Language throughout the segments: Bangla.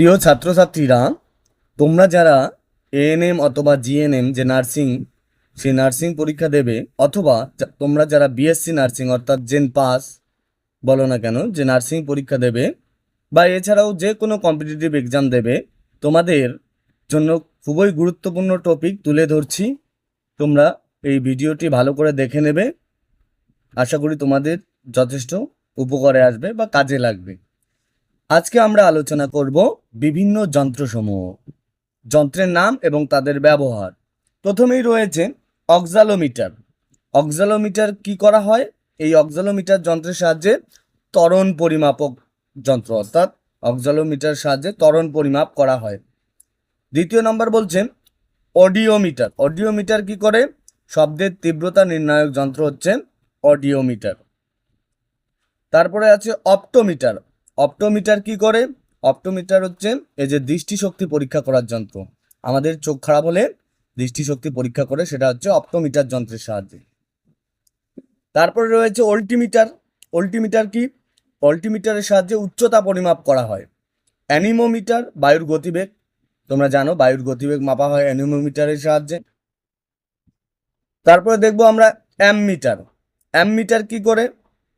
প্রিয় ছাত্রছাত্রীরা, তোমরা যারা এএনএম অথবা জিএনএম যে নার্সিং, সেই নার্সিং পরীক্ষা দেবে, অথবা তোমরা যারা বিএসসি নার্সিং অর্থাৎ জেন পাস, বলো না কেন, যে নার্সিং পরীক্ষা দেবে, বা এছাড়াও যে কোনো কম্পিটিটিভ এক্সাম দেবে, তোমাদের জন্য খুবই গুরুত্বপূর্ণ টপিক তুলে ধরছি। তোমরা এই ভিডিওটি ভালো করে দেখে নেবে। আশা করি তোমাদের যথেষ্ট উপকারে আসবে বা কাজে লাগবে। আজকে আমরা আলোচনা করব বিভিন্ন যন্ত্রসমূহ, যন্ত্রের নাম এবং তাদের ব্যবহার। প্রথমেই রয়েছে অক্সালোমিটার। অক্সালোমিটার কি করা হয়? এই অক্সালোমিটার যন্ত্রের সাহায্যে ত্বরণ পরিমাপক যন্ত্র, অর্থাৎ অক্সালোমিটার সাহায্যে ত্বরণ পরিমাপ করা হয়। দ্বিতীয় নম্বর বলছেন অডিওমিটার। অডিওমিটার কি করে? শব্দের তীব্রতা নির্ণায়ক যন্ত্র হচ্ছে অডিওমিটার। তারপরে আছে অপটোমিটার। অপটোমিটার কি করে? অপটোমিটার হচ্ছে এই যে দৃষ্টিশক্তি পরীক্ষা করার যন্ত্র। আমাদের চোখ খারাপ হলে দৃষ্টিশক্তি পরীক্ষা করে সেটা হচ্ছে অপটোমিটার যন্ত্রের সাহায্যে। তারপরে রয়েছে অল্টিমিটার। অল্টিমিটার কি? অল্টিমিটারের সাহায্যে উচ্চতা পরিমাপ করা হয়। অ্যানিমোমিটার, বায়ুর গতিবেগ। তোমরা জানো বায়ুর গতিবেগ মাপা হয় অ্যানিমোমিটারের সাহায্যে। তারপরে দেখব আমরা অ্যামমিটার। অ্যামমিটার কি করে?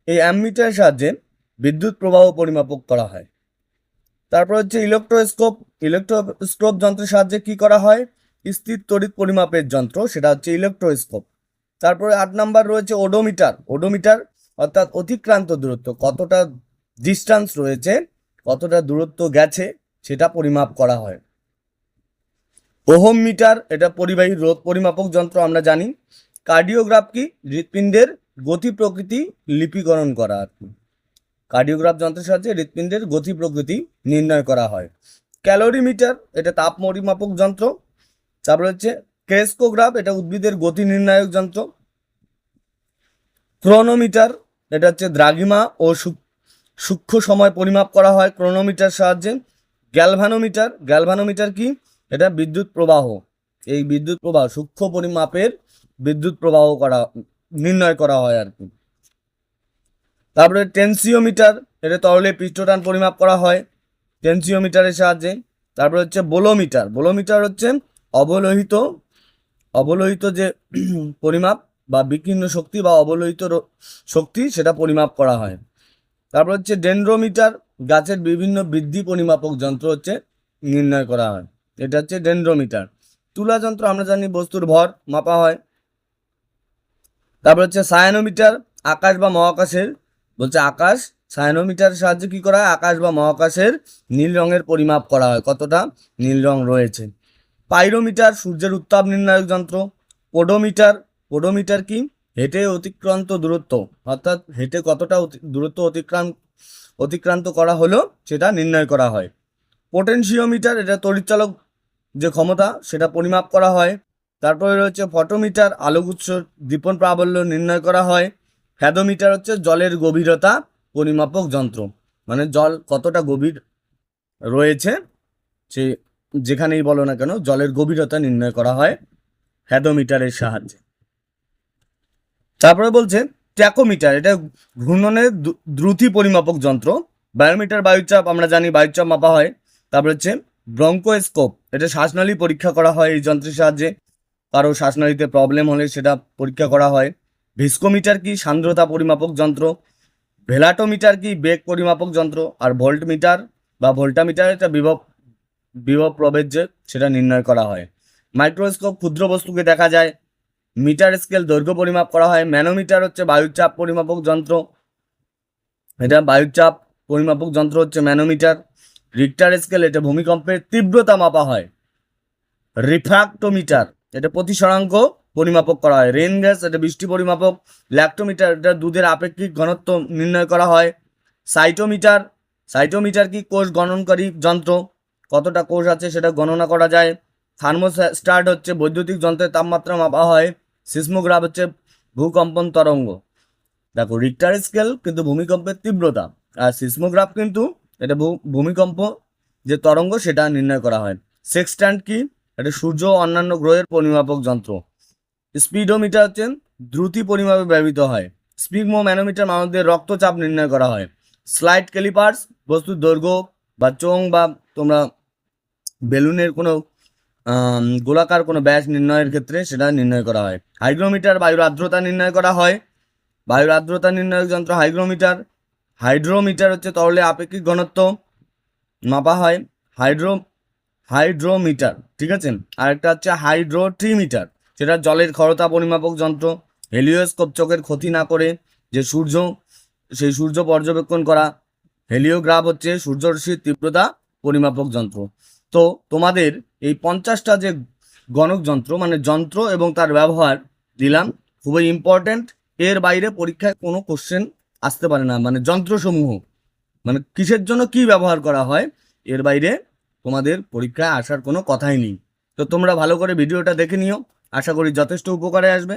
এই অ্যামমিটারের সাহায্যে বিদ্যুৎ প্রবাহ পরিমাপক করা হয়। তারপর হচ্ছে ইলেকট্রোস্কোপ। ইলেকট্রোস্কোপ যন্ত্রের সাহায্যে কি করা হয়? স্থির তড়িৎ পরিমাপের যন্ত্র, সেটা হচ্ছে ইলেকট্রোস্কোপ। তারপরে আট নাম্বার রয়েছে ওডোমিটার। ওডোমিটার অর্থাৎ অতিক্রান্ত দূরত্ব, কতটা ডিস্টেন্স রয়েছে, কতটা দূরত্ব গেছে, সেটা পরিমাপ করা হয়। ওহম মিটার এটা পরিবাহী রোধ পরিমাপক যন্ত্র, আমরা জানি। কার্ডিওগ্রাফ কি? হৃৎপিণ্ডের গতি প্রকৃতি লিপিকরণ করা আর কি। কার্ডিওগ্রাফ যন্ত্রের সাহায্যে হৃৎপিণ্ডের গতি প্রকৃতি নির্ণয় করা হয়। ক্যালোরিমিটার, এটা তাপ পরিমাপক যন্ত্র। তারপরে হচ্ছে ক্রেস্কোগ্রাফ, এটা উদ্ভিদের গতি নির্ণায়ক যন্ত্র। ক্রোনোমিটার, এটা হচ্ছে দ্রাঘিমা ও সূক- সূক্ষ্ম সময় পরিমাপ করা হয় ক্রোনোমিটার সাহায্যে। গ্যালভানোমিটার গ্যালভানোমিটার কি? এটা বিদ্যুৎ প্রবাহ। এই বিদ্যুৎ প্রবাহ, সূক্ষ্ম পরিমাপের বিদ্যুৎ প্রবাহ করা নির্ণয় করা হয় আর কি। তারপরে টেনসিওমিটার, এটা তরলে পৃষ্ঠটান পরিমাপ করা হয়, টেনসিওমিটারের সাহায্যে। তারপরে হচ্ছে বোলোমিটার বোলোমিটার হচ্ছে অবলোহিত অবলোহিত যে পরিমাপ বা বিকীর্ণ শক্তি বা অবলোহিত শক্তি, সেটা পরিমাপ করা হয়। তারপর হচ্ছে ডেন্ড্রোমিটার, গাছের বিভিন্ন বৃদ্ধি পরিমাপক যন্ত্র হচ্ছে নির্ণয় করা হয়। এটা হচ্ছে ডেন্ড্রোমিটার। তুলা যন্ত্র আমরা জানি বস্তুর ভর মাপা হয়। তারপর হচ্ছে সায়ানোমিটার, আকাশ বা মহাকাশের বলছে, আকাশ সায়ানোমিটার সাহায্যে কি করা হয়? আকাশ বা মহাকাশের নীল রঙের পরিমাপ করা হয়। কতটা? নীল রং রয়েছে। পাইরোমিটার সূর্যের উত্তাপ নির্ণায়ক যন্ত্র। পোডোমিটার পোডোমিটার কি? হেঁটে অতিক্রান্ত দূরত্ব। অর্থাৎ হেঁটে কতটা দূরত্ব অতিক্রান্ত অতিক্রান্ত করা হলো সেটা নির্ণয় করা হয়। পোটেনশিওমিটার, এটা তড়িৎচালক যে ক্ষমতা, সেটা পরিমাপ করা হয়। তারপরে রয়েছে ফটোমিটার, আলোক উৎস দীপন প্রাবল্য নির্ণয় করা হয়। ফ্যাদোমিটার হচ্ছে জলের গভীরতা পরিমাপক যন্ত্র। মানে জল কতটা গভীর রয়েছে, সে যেখানেই বলো না কেন, জলের গভীরতা নির্ণয় করা হয় ফ্যাদোমিটারের সাহায্যে। তারপরে বলছে, ট্যাকোমিটার, এটা ঘূর্ণনের দ্রুতি পরিমাপক যন্ত্র। বায়োমিটার, বায়ুচাপ, আমরা জানি বায়ুচাপ মাপা হয়। তারপর হচ্ছে ব্রঙ্কোস্কোপ, এটা শ্বাসনালী পরীক্ষা করা হয় এই যন্ত্রের সাহায্যে। কারও শ্বাসনালীতে প্রবলেম হলে সেটা পরীক্ষা করা হয়। ভিস্কোমিটার কি সান্দ্রতা পরিমাপক যন্ত্র? ভেলাটোমিটার কি বেগ পরিমাপক যন্ত্র? আর ভোল্টমিটার বা ভোল্টামিটার একটা বিভব বিভব যে সেটা নির্ণয় করা হয়। মাইক্রোস্কোপ ক্ষুদ্র বস্তুকে দেখা যায়। মিটার স্কেল দৈর্ঘ্য পরিমাপ করা হয়। ম্যানোমিটার হচ্ছে বায়ুচাপ পরিমাপক যন্ত্র। এটা বায়ুচাপ পরিমাপক যন্ত্র হচ্ছে ম্যানোমিটার। রিক্টার স্কেল এটা ভূমিকম্পের তীব্রতা মাপা হয়। রিফ্রাক্টোমিটার এটা প্রতিসরাঙ্ক পরিমাপক করা হয়। রেন গ্যাস, এটা বৃষ্টি পরিমাপক। ল্যাক্টোমিটার, এটা দুধের আপেক্ষিক ঘনত্ব নির্ণয় করা হয়। সাইটোমিটার সাইটোমিটার কি কোষ গণনকারী যন্ত্র? কতটা কোষ আছে সেটা গণনা করা যায়। থার্মোস্ট্যাট হচ্ছে বৈদ্যুতিক যন্ত্রের তাপমাত্রা মাপা হয়। সিসমোগ্রাফ হচ্ছে ভূকম্পন তরঙ্গ। দেখো রিক্টার স্কেল কিন্তু ভূমিকম্পের তীব্রতা। আর সিসমোগ্রাফ কিন্তু এটা ভূমিকম্প যে তরঙ্গ সেটা নির্ণয় করা হয়। সেক্সট্যান্ট কি? এটা সূর্য অন্যান্য গ্রহের পরিমাপক যন্ত্র। স্পিডোমিটার হচ্ছে দ্রুতি পরিমাপে ব্যবহৃত হয়। স্পিগমো ম্যানোমিটার মানুষদের রক্তচাপ নির্ণয় করা হয়। স্লাইড ক্যালিপার্স, বস্তুর দৈর্ঘ্য বা চোং বা তোমরা বেলুনের কোনো গোলাকার কোনো ব্যাস নির্ণয়ের ক্ষেত্রে সেটা নির্ণয় করা হয়। হাইগ্রোমিটার বায়ুর আর্দ্রতা নির্ণয় করা হয়। বায়ুর আর্দ্রতা নির্ণয়ক যন্ত্র হাইগ্রোমিটার। হাইড্রোমিটার হচ্ছে তরলে আপেক্ষিক ঘনত্ব মাপা হয়। হাইড্রো, হাইড্রোমিটার, ঠিক আছে? আরেকটা হচ্ছে হাইড্রোট্রিমিটার। সেটা জলের ক্ষরতা পরিমাপক যন্ত্র, হেলিওস্কোপ চোখের ক্ষতি না করে যে সূর্য, সেই সূর্য পর্যবেক্ষণ করা, হেলিওগ্রাফ হচ্ছে সূর্যরশ্মির তীব্রতা পরিমাপক যন্ত্র। তো তোমাদের এই পঞ্চাশটা যে গণক যন্ত্র মানে যন্ত্র এবং তার ব্যবহার দিলাম, খুবই ইম্পর্ট্যান্ট এর বাইরে পরীক্ষায় কোনো কোশ্চেন আসতে পারে না। মানে যন্ত্রসমূহ মানে কিসের জন্য কি ব্যবহার করা হয়, এর বাইরে তোমাদের পরীক্ষায় আসার কোনো কথাই নেই। তো তোমরা ভালো করে ভিডিওটা দেখে নিও। আশা করি যথেষ্ট উপকারে আসবে।